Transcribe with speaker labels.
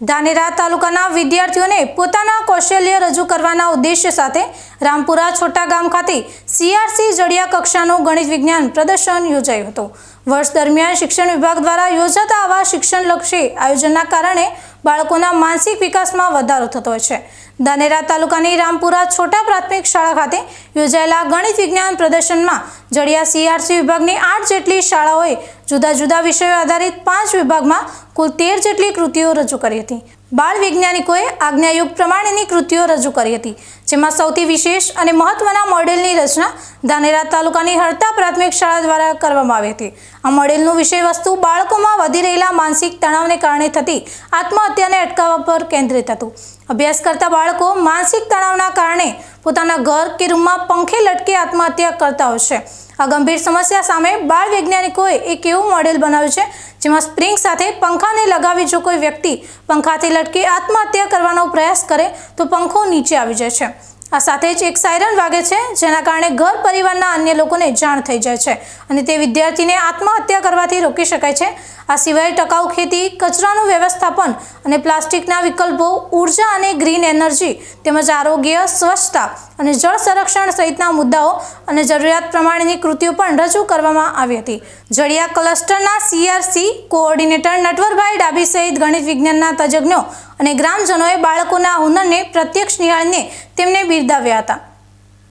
Speaker 1: ધાનેરા તાલુકાના વિદ્યાર્થીઓને પોતાના કૌશલ્ય રજૂ કરવાના ઉદ્દેશ્ય સાથે રામપુરા છોટા ગામ ખાતે સીઆરસી જડિયા કક્ષાનું ગણિત વિજ્ઞાન પ્રદર્શન યોજાયું હતું. વર્ષ દરમિયાન શિક્ષણ વિભાગ દ્વારા યોજાતા આવા શિક્ષણલક્ષી આયોજનના કારણે બાળકોના માનસિક વિકાસમાં વધારો થતો છે. ધાનેરા તાલુકાની રામપુરા છોટા પ્રાથમિક શાળા ખાતે યોજાયેલા ગણિત વિજ્ઞાન પ્રદર્શનમાં જડિયા સીઆરસી વિભાગની આઠ જેટલી શાળાઓએ જુદા જુદા વિષયો આધારિત પાંચ વિભાગમાં કુલ તેર જેટલી કૃતિઓ રજૂ કરી હતી. બાળ વૈજ્ઞાનિકોએ આજ્ઞાયુગ પ્રમાણેની કૃતિઓ રજૂ કરી હતી, જેમાં સૌથી વિશેષ અને મહત્વના મોડેલની રચના ધાનેરા તાલુકાની હડતા પ્રાથમિક શાળા દ્વારા કરવામાં આવી હતી. આ મોડેલનું વિષય વસ્તુ બાળકોમાં વધી રહેલા માનસિક તણાવને કારણે થતી આત્મહત્યાને અટકાવવા પર કેન્દ્રિત હતું. અભ્યાસ કરતા બાળકો માનસિક તણાવના કારણે પોતાના ઘર કે રૂમમાં પંખે લટકે આત્મહત્યા કરતા હોય છે. આ ગંભીર સમસ્યા સામે બાળ વૈજ્ઞાનિકોએ એક એવું મોડેલ બનાવ્યું છે, જેમાં સ્પ્રિંગ સાથે પંખાને લગાવી જો કોઈ વ્યક્તિ પંખાથી લટકી આત્મહત્યા કરવાનો પ્રયાસ કરે, તો પંખો નીચે આવી જાય છે. આ સાથે જ એક સાયરન વાગે છે, જેના કારણે ઘર પરિવારના અન્ય લોકોને જાણ થઈ જાય છે અને તે વિદ્યાર્થીને આત્મહત્યા કરવાથી રોકી શકાય છે. આ સિવાય ટકાઉ ખેતી, કચરાનું વ્યવસ્થાપન અને પ્લાસ્ટિકના વિકલ્પો, ઊર્જા અને ગ્રીન એનર્જી તેમજ આરોગ્ય, સ્વચ્છતા અને જળ સંરક્ષણ સહિતના મુદ્દાઓ અને જરૂરિયાત પ્રમાણેની કૃતિઓ પણ રજૂ કરવામાં આવી હતી. જડિયા ક્લસ્ટરના સીઆરસી કોઓર્ડિનેટર નટવરભાઈ ડાબી સહિત ગણિત વિજ્ઞાનના તજજ્ઞો અને ગ્રામજનોએ બાળકોના હુનરને પ્રત્યક્ષ નિહાળીને તેમને બિરદાવ્યા હતા.